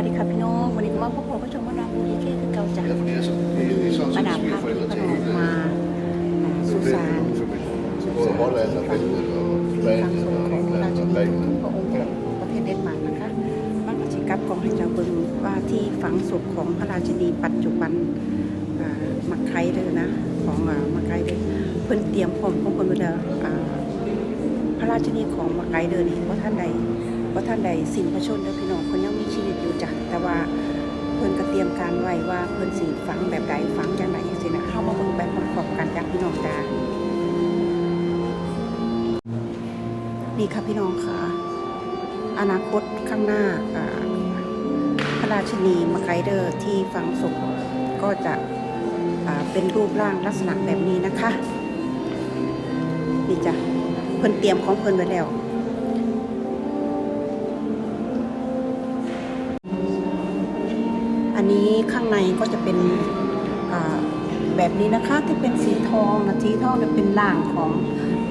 วัสดีค่ะพี่น้อง วันนี้ก็มาพบกับผู้ชมมาดามบูดีเคคือเก่าจ้ะมาดามพาพี่พน้องมาอ่าสุสานสุสานที่ฝังที่ฝังศพของพระราชนีทุกพระองค์ของประเทศเดนมาร์กนะคะมันก็สิกลับกองให้เจ้าเบิ่งว่าที่ฝังศพของพระราชินีปัจจุบันอ่ามักไคเด้อนะ ของอ่ามักไคเด้อเพิ่นเตรียมพร้อมของเพิ่นไว้แล้วอ่าพระราชินีของมาไกลเดินนี่ว่าท่านใดว่าท่านใดสิ้นพระชนม์เด้อพี่น้องเพิ่นยัง อยู่จ้ะแต่ว่าเพิ่นก็เตรียมการไว้ว่าเพิ่นสิฝังแบบใดฝังจังไดจังซี่นะเฮามาเบิ่งไปพร้อมๆกันจ้ะพี่น้องจ้านี่ค่ะพี่น้องค่ะ อนาคตข้างหน้าอ่าพระราชินีมาไกเดอร์ที่ฝังศพก็จะเป็นรูปร่างลักษณะแบบนี้นะคะ นี่จ้ะเพิ่นเตรียมของเพิ่นไว้แล้ว นี้ข้างในก็จะเป็นแบบนี้นะคะที่เป็นสีทองนะสีทองเนี่ยเป็นร่างของ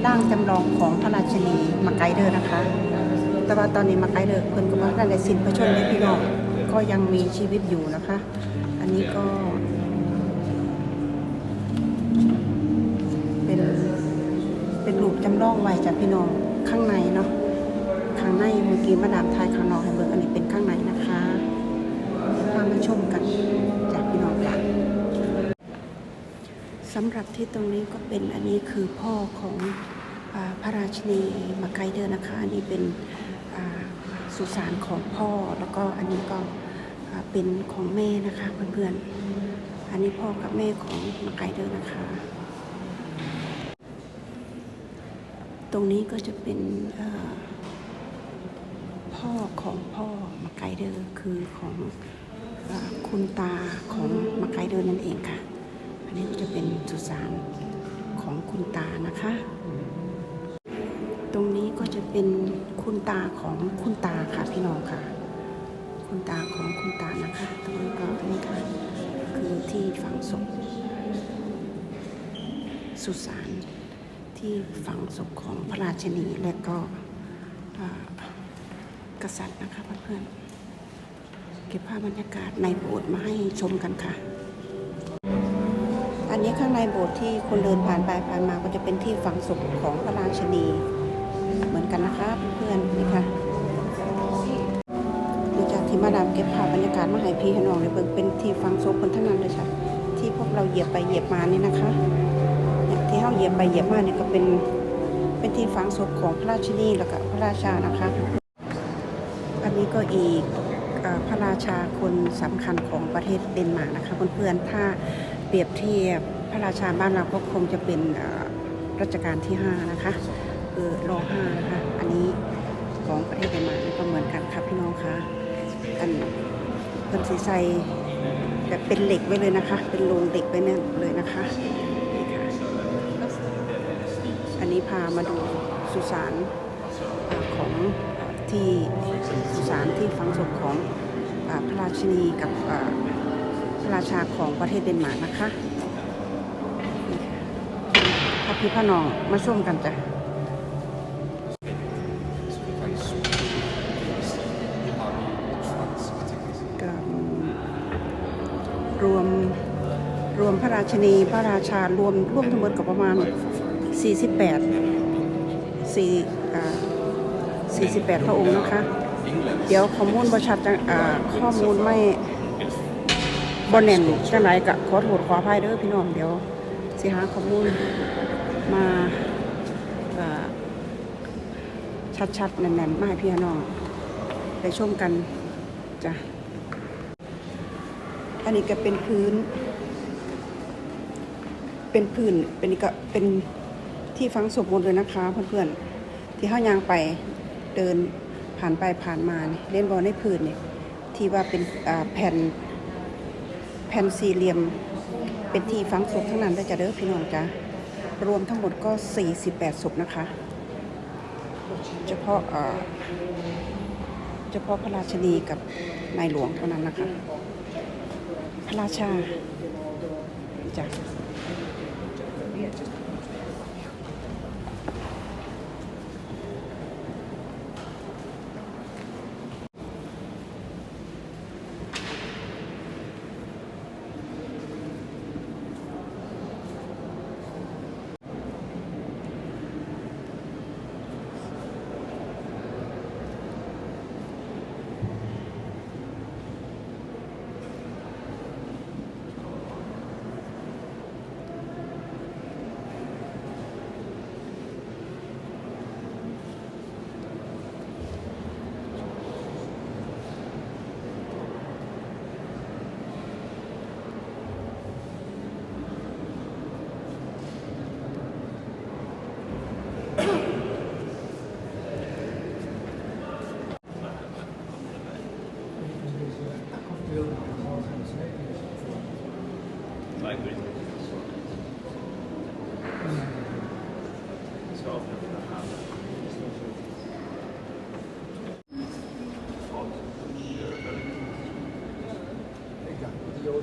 ร่างจำลองของพระราชินีมาไกเดอร์นะคะ แต่ว่าตอนนี้มาไกเดอร์เพิ่นก็ว่าท่านได้สิ้นพระชนม์ในพี่น้องก็ยังมีชีวิตอยู่นะคะ อันนี้ก็ เป็นเป็นรูปจำลองไว้จากพี่น้องข้างในเนาะข้างในเมื่อกี้มาดามทายข้างนอกให้เบิ่งอันนี้เป็นข้างในนะคะ ชมกันจากพี่น้องกันสำหรับที่ตรงนี้ก็เป็นอันนี้คือพ่อของอพระราชนีมาไกเดอร์นะคะอันนี้เป็นสุสานของพ่อแล้วก็อันนี้ก็เป็นของแม่นะคะเพื่อนๆอันนี้พ่อกับแม่ของมาไกเดอร์นะคะ ตรงนี้ก็จะเป็นพ่อของพ่อมาไกเดอร์คือของ คุณตาของมาไกเดอร์นั่นเองค่ะ อันนี้ก็จะเป็นสุสานของคุณตานะคะ ตรงนี้ก็จะเป็นคุณตาของคุณตาค่ะพี่น้องค่ะ คุณตาของคุณตานะคะ ตรงนี้ก็นี่ค่ะคือที่ฝังศพสุสานที่ฝังศพของพระราชินีและก็กษัตริย์นะคะเพื่อนๆ เก็บภาพบรรยากาศในโบสถ์มาให้ชมกันค่ะ อันนี้ข้างในโบสถ์ที่คนเดินผ่านไปผ่านมาก็จะเป็นที่ฝังศพของพระราชนีเหมือนกันนะคะเพื่อนๆนี่ค่ะดูจากที่มาดามเก็บภาพบรรยากาศมาให้พี่ให้น้องเลยเบิ่งเป็นที่ฝังศพคนทั้งนั้นเลยค่ะที่พวกเราเหยียบไปเหยียบมานี่นะคะที่เขาเหยียบไปเหยียบมาเนี่ยก็เป็นเป็นที่ฝังศพของพระราชนีแล้วก็พระราชานะคะ อันนี้ก็อีก พระราชาคนสำคัญของประเทศเดนมาร์กนะคะเพื่อนๆถ้าเปรียบเทียบพระราชาบ้านเราก็คงจะเป็นรัชกาลที่ 5 นะคะคือรอห้านะคะอันนี้ของประเทศเดนมาร์กก็เหมือนกันค่ะพี่น้องคะอันเป็นสีใสแบบเป็นเหล็กไว้เลยนะคะ เป็นโลงเหล็กไว้เนี่ยเลยนะคะนี่ค่ะอันนี้พามาดูสุสานอ่าของ ที่สุสานที่ฝังศพของอพระราชินีกับพระราชาของประเทศเดนมาร์กนะคะพระพี่พระนองมาชมกันจ้ะรวมรวมพระราชนีพระราชารวมรวมทั้งหมดกับประมาณ 48 4อ่ 48 พระองค์นะคะ เดี๋ยวข้อมูลประชัดจังอ่าข้อมูลไม่บนแน่นจังไรกะขอโทษขออภัยเด้อพี่น้องเดี๋ยวสิหาข้อมูลมาชัดๆแน่นๆมาให้พี่น้องไปชมกันจ้ะอันนี้ก็เป็นพื้น เป็นพื้นเป็นก็เป็นที่ฝังศพหมดเลยนะคะเพื่อนๆที่เข้ายางไป เดินผ่านไปผ่านมาเนี่ยเล่นบอลในพื้นเนี่ยที่ว่าเป็นแผ่นแผ่นสี่เหลี่ยม เป็นที่ฝังศพทั้งนั้นเลยจ้ะเด้อพี่น้องจ้ะรวมทั้งหมดก็ 48ศพนะคะ เฉพาะเฉพาะพระราชนีกับนายหลวงเท่านั้นนะคะ พระราชาจ้ะ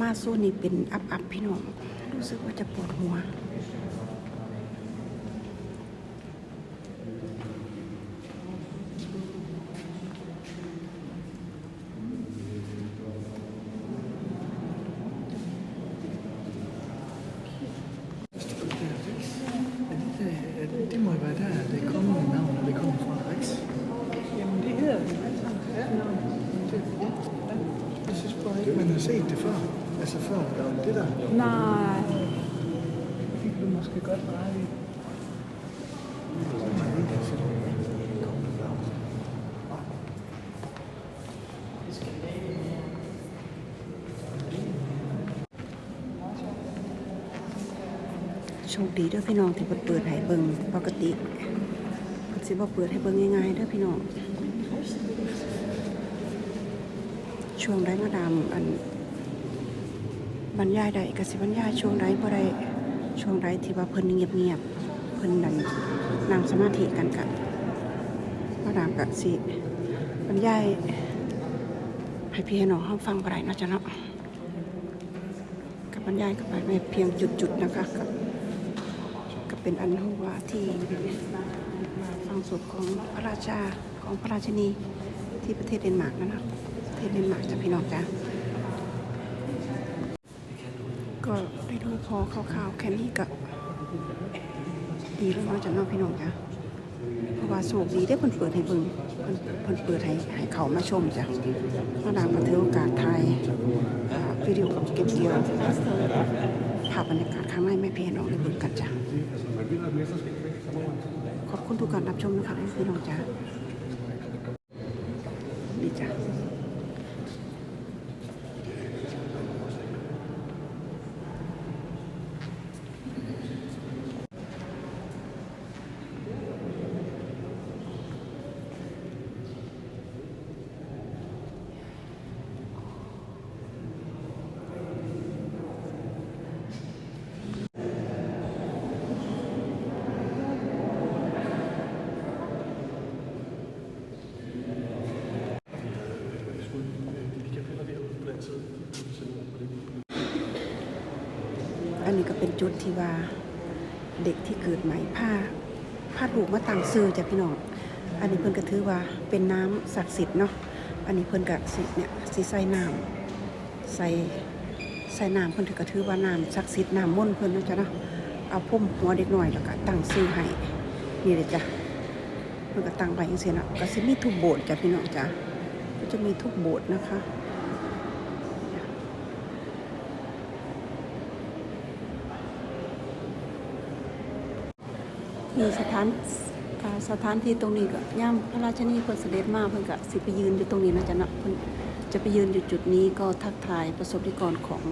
มาโซนนี้เป็นอับอับๆพี่น้อง รู้สึกว่าจะปวดหัว Det, det må jo være der, det kommer navn, når det kommer fra, ikke? Jamen, Is dat veel? Dit dan? Nee. Ik doe maar eens uit ret i. โชคดีด้วยพี่น้องที่เปิดให้เบิ่งปกติก็สิบ่เปิดให้เบิ่งง่ายๆด้วยพี่น้องช่วงไร้มาดามอัน บรรยายใดก็สิบรรยายช่วงใดบ่ได้ช่วงใดที่ว่าเพิ่นเงียบๆเพิ่นนั่นนั่งสมาธิกันกะมาดามก็สิบรรยายให้พี่ให้น้องเฮาฟังบ่ได้นาะจ้ะเนาะกับบรรยายก็ไปไม่เพียงจุดๆนะคะกับก็เป็นอันหัวที่ฟังสดของพระราชาของพระราชินีที่ประเทศเดนมาร์กนั่นนะประเทศเดนมาร์กจ้ะพี่น้องจ้ะ ก็ได้ดูพอคร่าวๆแค่นี้ก็ดีแล้วเนาะจ้ะเน้องพี่น้องจ้ะเพราะว่าโชคดีได้เพิ่นเปิดให้เบิ่งเพิ่นเพิ่นเปิดให้ให้เขามาชมจ้ะมาดามก็ถือโอกาสถ่ายวิดีโอเก็บเกี่ยวภาพบรรยากาศข้างในไม่เพียน้องได้เบิ่งกันจ้ะขอบคุณทุกการรับชมนะคะพี่น้องจ้าดีจ้ะ นี้ก็เป็นจุดที่ว่าเด็กที่เกิดใหม่ผ้าผ้าถูกมาต่างซื้อจ้ะพี่น้อง อันนี้เพิ่นก็ถือว่าเป็นน้ำศักดิ์สิทธิ์เนาะ อันนี้เพิ่นก็สิเนี่ยสิใส่น้ำใส่ใส่น้ำเพิ่นถือก็ถือว่าน้ำศักดิ์สิทธิ์น้ำมนต์เพิ่นนะจ้ะเนาะ เอาพุ่มหัวเด็กหน่อยแล้วก็ตั้งซื้อให้นี่เลยจ้ะเพิ่นก็ตั้งไว้จังซี่เนะก็สิมีทุกโบสถ์จ้ะพี่น้องจ้ะก็จะมีทุกโบสถ์นะคะ มีสถานสถานที่ตรงนี้ก็ย่ำพระราชนีเพิ่นเสด็จมาเพิ่นก็สิไปยืนอยู่ตรงนี้นะจ๊ะนะเพิ่นจะไปยืนอยู่จุดนี้ก็ทักทายประสบนิกรของ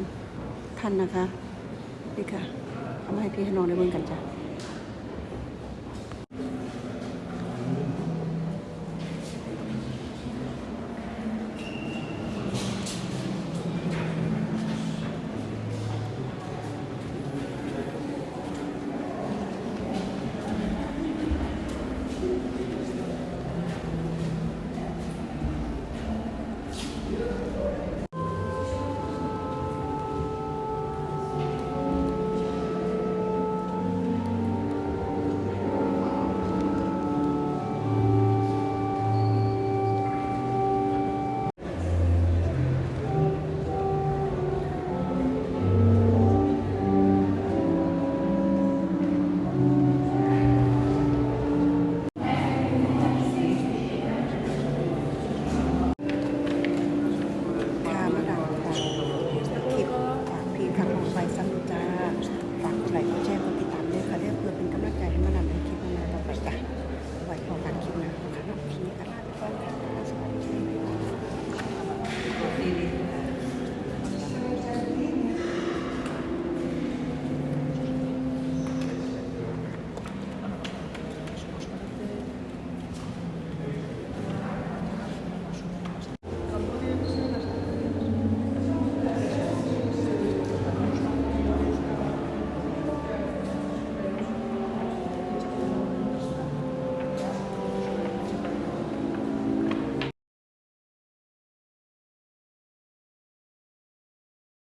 ท่านนะคะนี่ค่ะเอามาให้พี่ให้น้องได้เบิ่งกันจ้ะ